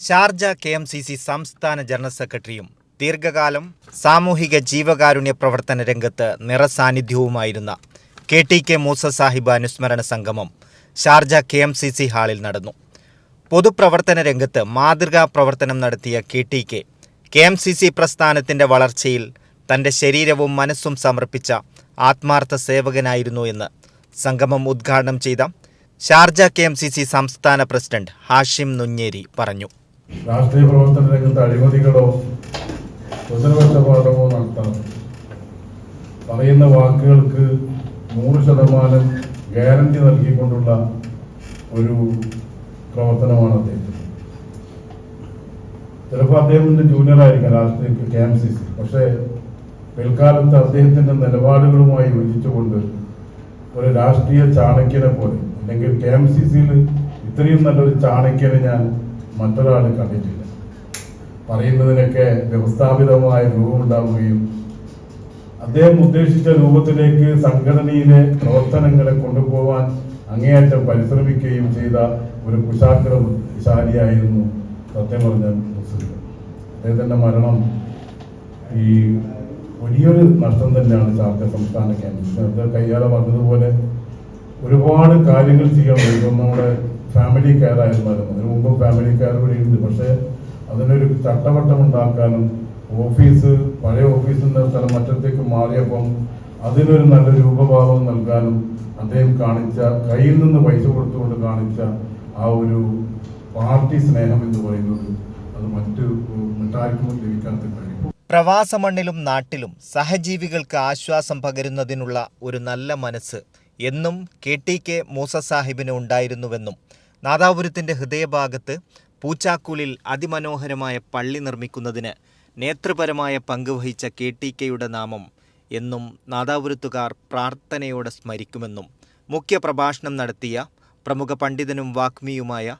Sharjah K M C C സംസ്ഥാന general സെക്രട്ടറിയും ദീർഘകാലം സാമൂഹിക ജീവകാരുണ്യ പ്രവർത്തന രംഗത്ത് നിറസാന്നിധ്യവുമായിരുന്ന K T K Moosa Sahib അനുസ്മരണ സംഗമം Sharjah K M C C ഹാളിൽ നടന്നു. പൊതുപ്രവർത്തന രംഗത്ത് മാതൃകാ പ്രവർത്തനം നടത്തിയ K T K K M C C പ്രസ്ഥാനത്തിന്റെ വളർച്ചയിൽ തന്റെ ശരീരവും മനസ്സും സമർപ്പിച്ച ആത്മാർത്ഥ സേവകനായിരുന്നു എന്ന് സംഗമം ഉദ്ഘാടനം ചെയ്ത Sharjah K M C C സംസ്ഥാന പ്രസിഡന്റ് ഹാഷിം നുഞ്ഞേരി പറഞ്ഞു. രാഷ്ട്രീയ പ്രവർത്തന രംഗത്ത് അഴിമതികളോ സ്വജനപക്ഷപാതമോ നടത്താതെ പറയുന്ന വാക്കുകൾക്ക് നൂറ് ശതമാനം ഗ്യാരണ്ടി നൽകിക്കൊണ്ടുള്ള ഒരു പ്രവർത്തനമാണ് അദ്ദേഹം. ചിലപ്പോൾ അദ്ദേഹത്തിന്റെ ജൂനിയർ ആയിരിക്കാം രാഷ്ട്രീയ കെ എം സി സി. പക്ഷേ പിൽക്കാലത്ത് അദ്ദേഹത്തിന്റെ നിലപാടുകളുമായി യോജിച്ചുകൊണ്ട് ഒരു രാഷ്ട്രീയ ചാണക്യനെ പോലെ അല്ലെങ്കിൽ കെ എം സി സിയിൽ ഇത്രയും നല്ലൊരു ചാണക്യനെ ഞാൻ മറ്റൊരാൾ കണ്ടിട്ടില്ല. പറയുന്നതിനൊക്കെ വ്യവസ്ഥാപിതമായ രൂപമുണ്ടാവുകയും അദ്ദേഹം ഉദ്ദേശിച്ച രൂപത്തിലേക്ക് സംഘടനയിലെ പ്രവർത്തനങ്ങളെ കൊണ്ടുപോകാൻ അങ്ങേയറ്റം പരിശ്രമിക്കുകയും ചെയ്ത ഒരു കുശാഗ്രശാലിയായിരുന്നു സത്യം പറഞ്ഞ മുസ്ലിം. അദ്ദേഹത്തിന്റെ മരണം ഈ വലിയൊരു നഷ്ടം തന്നെയാണ് ചാർജ സംസ്ഥാന ക്യാമ്പസ് വന്നതുപോലെ കയ്യാലെ പറഞ്ഞതുപോലെ ഒരുപാട് കാര്യങ്ങൾ ചെയ്യാൻ ഇപ്പം നമ്മുടെ ഫാമിലി കെയർ ആയിരുന്നാലും അതിനു മുമ്പ് ഫാമിലി കെയർ ഇവിടെ ഉണ്ട്. പക്ഷേ അതിനൊരു ചട്ടവട്ടം ഉണ്ടാക്കാനും ഓഫീസ് പഴയ ഓഫീസിന്റെ സ്ഥലം മറ്റത്തേക്ക് മാറിയപ്പം അതിനൊരു നല്ല രൂപഭാവം നൽകാനും അദ്ദേഹം കാണിച്ച കയ്യിൽ നിന്ന് പൈസ കൊടുത്തുകൊണ്ട് കാണിച്ച ആ ഒരു പാർട്ടി സ്നേഹം എന്ന് പറയുന്നത് അത് മറ്റു മറ്റാർക്കും ലഭിക്കാത്ത കാര്യം. പ്രവാസ മണ്ണിലും നാട്ടിലും സഹജീവികൾക്ക് ആശ്വാസം പകരുന്നതിനുള്ള ഒരു നല്ല മനസ്സ് എന്നും കെ ടി കെ മൂസ സാഹിബിന് ഉണ്ടായിരുന്നുവെന്നും നാദാപുരത്തിന്റെ ഹൃദയഭാഗത്ത് പൂച്ചാക്കൂലിൽ അതിമനോഹരമായ പള്ളി നിർമ്മിക്കുന്നതിന് നേതൃപരമായ പങ്ക് വഹിച്ച കെ ടി കെയുടെ നാമം എന്നും നാദാപുരത്തുകാർ പ്രാർത്ഥനയോടെ സ്മരിക്കുമെന്നും മുഖ്യ പ്രഭാഷണം നടത്തിയ പ്രമുഖ പണ്ഡിതനും വാഗ്മിയുമായ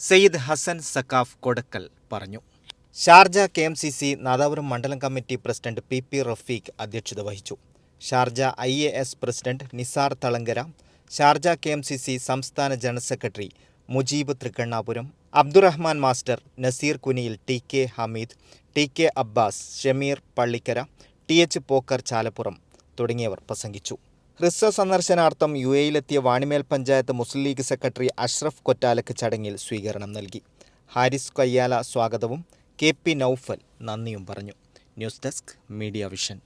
സെയ്ദ് ഹസൻ സക്കാഫ് കൊടക്കൽ പറഞ്ഞു. Sharjah K M C C Nadapuram മണ്ഡലം committee president P P Rafeeq അധ്യക്ഷത വഹിച്ചു. Sharjah I A S president Nisar Thalangara Sharjah K M C C സംസ്ഥാന general secretary Mujeeb Thrikkannapuram Abdurahman master Naseer Kuniyil T K Hameed T K Abbas Shameer Pallikkara T H Pokker Chalappuram തുടങ്ങിയവർ പ്രസംഗിച്ചു. ഹ്രസ്വ സന്ദർശനാർത്ഥം U എയിലെത്തിയ Vanimel panchayat Muslim League secretary Ashraf കൊറ്റാലക്ക് ചടങ്ങിൽ സ്വീകരണം നൽകി. ഹാരിസ് കയ്യാല സ്വാഗതവും K P Noufal നന്ദിയും പറഞ്ഞു. News desk media vision.